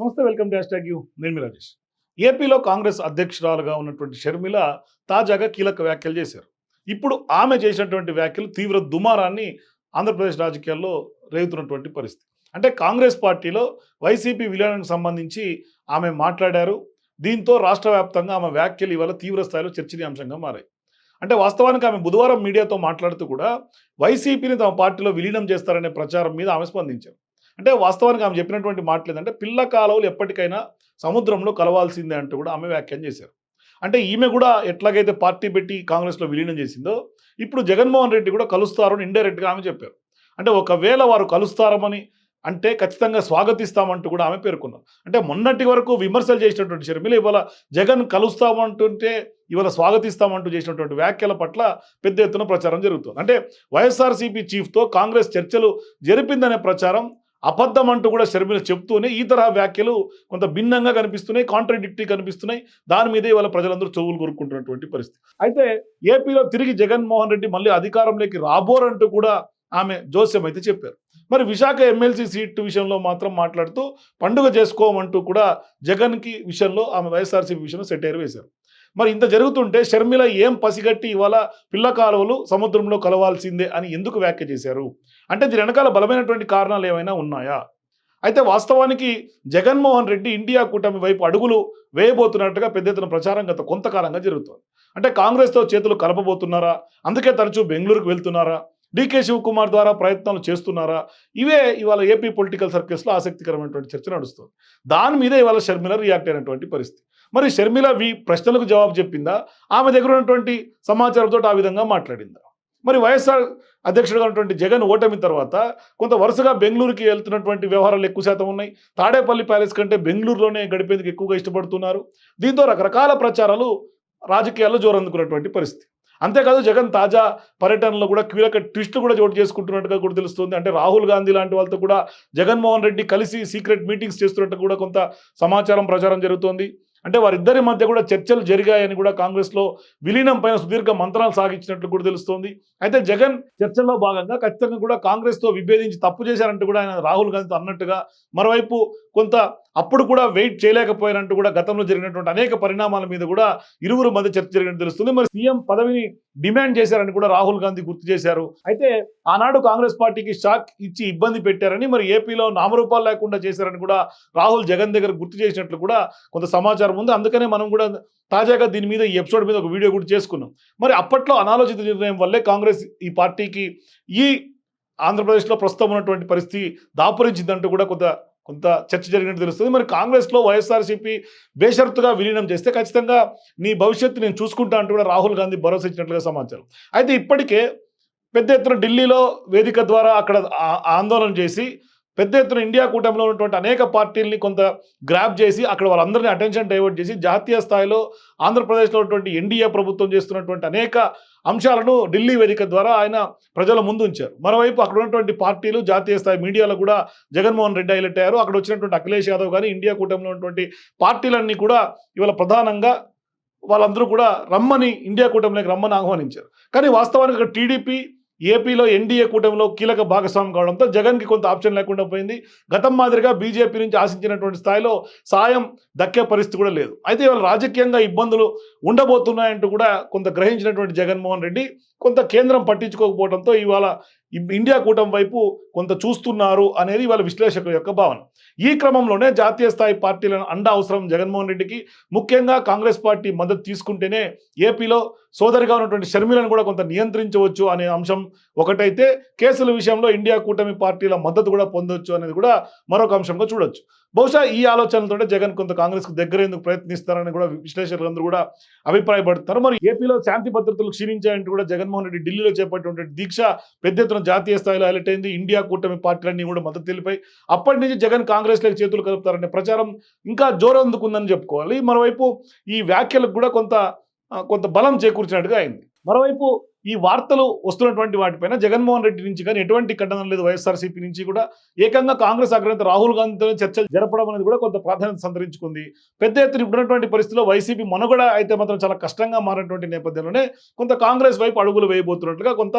నమస్తే welcome dash tag you. నేను మీ రాజేష్. ఏపీలో కాంగ్రెస్ అధ్యక్షురాలుగా ఉన్నటువంటి షర్మిల తాజాగా కీలక వ్యాఖ్యలు చేశారు. ఇప్పుడు ఆమె చేసినటువంటి వ్యాఖ్యలు తీవ్ర దుమారాన్ని ఆంధ్రప్రదేశ్ రాజకీయాల్లో రేగుతున్నటువంటి పరిస్థితి. అంటే కాంగ్రెస్ పార్టీలో వైసీపీ విలీనానికి సంబంధించి ఆమె మాట్లాడారు. దీంతో రాష్ట్ర వ్యాప్తంగా ఆమె వ్యాఖ్యలు ఇవాళ తీవ్ర స్థాయిలో చర్చనీయాంశంగా మారాయి. అంటే వాస్తవానికి ఆమె బుధవారం మీడియాతో మాట్లాడుతూ కూడా వైసీపీని తమ పార్టీలో విలీనం చేస్తారనే ప్రచారం మీద ఆమె స్పందించారు. అంటే వాస్తవానికి ఆమె చెప్పినటువంటి మాట లేదంటే పిల్ల కాలువలు ఎప్పటికైనా సముద్రంలో కలవాల్సిందే అంటూ కూడా ఆమె వ్యాఖ్యానం చేశారు. అంటే ఈమె కూడా ఎట్లాగైతే పార్టీ పెట్టి కాంగ్రెస్లో విలీనం చేసిందో ఇప్పుడు జగన్మోహన్ రెడ్డి కూడా కలుస్తారని ఇండైరెక్ట్గా ఆమె చెప్పారు. అంటే ఒకవేళ వారు కలుస్తారమని అంటే ఖచ్చితంగా స్వాగతిస్తామంటూ కూడా ఆమె పేర్కొన్నారు. అంటే మొన్నటి వరకు విమర్శలు చేసినటువంటి షర్మిల ఇవాళ జగన్ కలుస్తామంటుంటే ఇవాళ స్వాగతిస్తామంటూ చేసినటువంటి వ్యాఖ్యల పట్ల పెద్ద ఎత్తున ప్రచారం జరుగుతుంది. అంటే వైఎస్ఆర్సీపీ చీఫ్తో కాంగ్రెస్ చర్చలు జరిపిందనే ప్రచారం అబద్ధం అంటూ కూడా షర్మిల చెప్తూనే ఈ తరహా వ్యాఖ్యలు కొంత భిన్నంగా కనిపిస్తున్నాయి కాంట్రడిక్టరీ కనిపిస్తున్నాయి. దాని మీదే ఇవాళ ప్రజలందరూ చెవులు కోరుకుంటున్నటువంటి పరిస్థితి. అయితే ఏపీలో తిరిగి జగన్మోహన్ రెడ్డి మళ్ళీ అధికారంలోకి రాబోరంటూ కూడా ఆమె జోస్యం అయితే చెప్పారు. మరి విశాఖ ఎమ్మెల్సీ సీటు విషయంలో మాత్రం మాట్లాడుతూ పండుగ చేసుకోమంటూ కూడా జగన్కి విషయంలో ఆమె వైఎస్ఆర్సీపీ విషయంలో సెటైర్ వేశారు. మరి ఇంత జరుగుతుంటే షర్మిల ఏం పసిగట్టి ఇవాళ పిల్ల కాలువలు సముద్రంలో కలవాల్సిందే అని ఎందుకు వ్యాఖ్య చేశారు? అంటే దీని వెనకాల బలమైనటువంటి కారణాలు ఏమైనా ఉన్నాయా? అయితే వాస్తవానికి జగన్మోహన్ రెడ్డి ఇండియా కూటమి వైపు అడుగులు వేయబోతున్నట్టుగా పెద్ద ఎత్తున ప్రచారం గత కొంతకాలంగా జరుగుతుంది. అంటే కాంగ్రెస్తో చేతులు కలపబోతున్నారా? అందుకే తరచూ బెంగళూరుకు వెళ్తున్నారా? డీకే శివకుమార్ ద్వారా ప్రయత్నాలు చేస్తున్నారా? ఇవే ఇవాళ ఏపీ పొలిటికల్ సర్కిల్స్లో ఆసక్తికరమైనటువంటి చర్చ నడుస్తుంది. దాని మీద ఇవాళ షర్మిల రియాక్ట్ అయినటువంటి పరిస్థితి. మరి షర్మిల వీ ప్రశ్నలకు జవాబు చెప్పిందా? ఆమె దగ్గర ఉన్నటువంటి సమాచారంతో ఆ విధంగా మాట్లాడిందా? మరి వైఎస్ఆర్ అధ్యక్షుడుగా ఉన్నటువంటి జగన్ ఓటమి తర్వాత కొంత వరుసగా బెంగళూరుకి వెళ్తున్నటువంటి వ్యవహారాలు ఎక్కువ శాతం ఉన్నాయి. తాడేపల్లి ప్యాలెస్ కంటే బెంగళూరులోనే గడిపేందుకు ఎక్కువగా ఇష్టపడుతున్నారు. దీంతో రకరకాల ప్రచారాలు రాజకీయాల్లో జోరందుకున్నటువంటి పరిస్థితి. అంతేకాదు జగన్ తాజా పర్యటనలో కూడా కీలక ట్విస్టులు కూడా చోటు చేసుకుంటున్నట్టుగా కూడా తెలుస్తుంది. అంటే రాహుల్ గాంధీ లాంటి వాళ్ళతో కూడా జగన్మోహన్ రెడ్డి కలిసి సీక్రెట్ మీటింగ్స్ చేస్తున్నట్టు కూడా కొంత సమాచారం ప్రచారం జరుగుతోంది. అంటే వారిద్దరి మధ్య కూడా చర్చలు జరిగాయని కూడా కాంగ్రెస్లో విలీనం పైన సుదీర్ఘ మంత్రాలు సాగించినట్లు కూడా తెలుస్తోంది. అయితే జగన్ చర్చల్లో భాగంగా ఖచ్చితంగా కూడా కాంగ్రెస్తో విభేదించి తప్పు చేశారంటూ కూడా ఆయన రాహుల్ గాంధీతో అన్నట్టుగా మరోవైపు కొంత అప్పుడు కూడా వెయిట్ చేయలేకపోయినట్టు కూడా గతంలో జరిగినటువంటి అనేక పరిణామాల మీద కూడా ఇరువురు మధ్య చర్చ జరిగినట్టు తెలుస్తుంది. మరి సీఎం పదవిని డిమాండ్ చేశారని కూడా రాహుల్ గాంధీ గుర్తు చేశారు. అయితే ఆనాడు కాంగ్రెస్ పార్టీకి షాక్ ఇచ్చి ఇబ్బంది పెట్టారని మరి ఏపీలో నామరూపాలు లేకుండా చేశారని కూడా రాహుల్ జగన్ దగ్గర గుర్తు చేసినట్లు కూడా కొంత సమాచారం ఉంది. అందుకనే మనం కూడా తాజాగా దీని మీద ఈ ఎపిసోడ్ మీద ఒక వీడియో కూడా చేసుకున్నాం. మరి అప్పట్లో అనాలోచిత నిర్ణయం వల్లే కాంగ్రెస్ ఈ పార్టీకి ఈ ఆంధ్రప్రదేశ్లో ప్రస్తుతం ఉన్నటువంటి పరిస్థితి దాపురించిందంటూ కూడా కొంత కొంత చర్చ జరిగినట్టు తెలుస్తుంది. మరి కాంగ్రెస్లో వైఎస్ఆర్సీపీ బేషరతుగా విలీనం చేస్తే ఖచ్చితంగా నీ భవిష్యత్తు నేను చూసుకుంటా అంటూ కూడా రాహుల్ గాంధీ భరోసా ఇచ్చినట్లుగా సమాచారం. అయితే ఇప్పటికే పెద్ద ఎత్తున ఢిల్లీలో వేదిక ద్వారా అక్కడ ఆందోళన చేసి పెద్ద ఎత్తున ఇండియా కూటమిలో ఉన్నటువంటి అనేక పార్టీల్ని కొంత గ్రాప్ చేసి అక్కడ వాళ్ళందరినీ అటెన్షన్ డైవర్ట్ చేసి జాతీయ స్థాయిలో ఆంధ్రప్రదేశ్లో ఉన్నటువంటి ఎన్డీఏ ప్రభుత్వం చేస్తున్నటువంటి అనేక అంశాలను ఢిల్లీ వేదిక ద్వారా ఆయన ప్రజల ముందు ఉంచారు. మరోవైపు అక్కడ ఉన్నటువంటి పార్టీలు జాతీయ స్థాయి మీడియాలో కూడా జగన్మోహన్ రెడ్డి హైలైట్ అయ్యారు. అక్కడ వచ్చినటువంటి అఖిలేష్ యాదవ్ కానీ ఇండియా కూటమిలో ఉన్నటువంటి పార్టీలన్నీ కూడా ఇవాళ ప్రధానంగా వాళ్ళందరూ కూడా రమ్మని ఇండియా కూటమిలోకి రమ్మని ఆహ్వానించారు. కానీ వాస్తవానికి టీడీపీ ఏపీలో ఎన్డీఏ కూటమిలో కీలక భాగస్వామి కావడంతో జగన్కి కొంత ఆప్షన్ లేకుండా పోయింది. గతం మాదిరిగా బీజేపీ నుంచి ఆశించినటువంటి స్థాయిలో సాయం దక్కే పరిస్థితి కూడా లేదు. అయితే ఇవాళ రాజకీయంగా ఇబ్బందులు ఉండబోతున్నాయంటూ కూడా కొంత గ్రహించినటువంటి జగన్మోహన్ రెడ్డి కొంత కేంద్రం పట్టించుకోకపోవడంతో ఇవాళ ఇండియా కూటమి వైపు కొంత చూస్తున్నారు అనేది వాళ్ళ విశ్లేషకుల యొక్క భావన. ఈ క్రమంలోనే జాతీయ స్థాయి పార్టీలను అండ అవసరం జగన్మోహన్ రెడ్డికి. ముఖ్యంగా కాంగ్రెస్ పార్టీ మద్దతు తీసుకుంటేనే ఏపీలో సోదరిగా ఉన్నటువంటి షర్మిలను కూడా కొంత నియంత్రించవచ్చు అనే అంశం ఒకటైతే కేసుల విషయంలో ఇండియా కూటమి పార్టీల మద్దతు కూడా పొందొచ్చు అనేది కూడా మరొక అంశంగా చూడొచ్చు. బహుశా ఈ ఆలోచనలతోనే జగన్ కొంత కాంగ్రెస్కు దగ్గరేందుకు ప్రయత్నిస్తారని కూడా విశ్లేషకులందరూ కూడా అభిప్రాయపడుతున్నారు మరి ఏపీలో శాంతి భద్రతలు క్షీణించాయంటూ కూడా జగన్మోహన్ రెడ్డి ఢిల్లీలో చేపట్టినటువంటి దీక్ష పెద్ద ఎత్తున జాతీయ స్థాయిలో హైలైట్ అయింది. ఇండియా కూటమి పార్టీలన్నీ కూడా మద్దతు తెలిపాయి. అప్పటి నుంచి జగన్ కాంగ్రెస్లోకి చేతులు కలుపుతారనే ప్రచారం ఇంకా జోరందుకుందని చెప్పుకోవాలి. మరోవైపు ఈ వ్యాఖ్యలకు కూడా కొంత కొంత బలం చేకూర్చినట్టుగా అయింది. మరోవైపు ఈ వార్తలు వస్తున్నటువంటి వాటిపైన జగన్మోహన్ రెడ్డి నుంచి కానీ ఎటువంటి ఖండన లేదు వైఎస్ఆర్సీపీ నుంచి కూడా. ఏకంగా కాంగ్రెస్ అగ్రనేత రాహుల్ గాంధీతో చర్చలు జరపడం అనేది కూడా కొంత ప్రాధాన్యత సంతరించుకుంది. పెద్ద ఎత్తున ఇప్పుడున్నటువంటి పరిస్థితిలో వైసీపీ మనుగడ అయితే మాత్రం చాలా కష్టంగా మారినటువంటి నేపథ్యంలోనే కొంత కాంగ్రెస్ వైపు అడుగులు వేయబోతున్నట్లుగా కొంత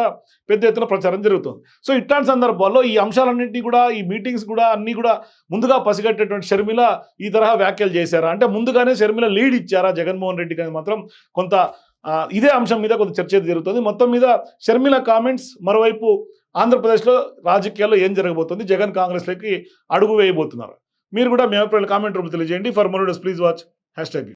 పెద్ద ఎత్తున ప్రచారం జరుగుతుంది. సో ఇట్లాంటి సందర్భాల్లో ఈ అంశాలన్నింటినీ కూడా ఈ మీటింగ్స్ కూడా అన్ని కూడా ముందుగా పసిగట్టేటువంటి షర్మిల ఈ తరహా వ్యాఖ్యలు చేశారా? అంటే ముందుగానే షర్మిల లీడ్ ఇచ్చారా జగన్మోహన్ రెడ్డి కానీ మాత్రం కొంత ఇదే అంశం మీద కొంత చర్చ జరుగుతుంది. మొత్తం మీద షర్మిల కామెంట్స్ మరోవైపు ఆంధ్రప్రదేశ్లో రాజకీయాల్లో ఏం జరగబోతుంది? జగన్ కాంగ్రెస్లోకి అడుగు వేయబోతున్నారు. మీరు కూడా మీ అభిప్రాయాలు కామెంట్ రూపంలో తెలియజేయండి. For more please watch hashtag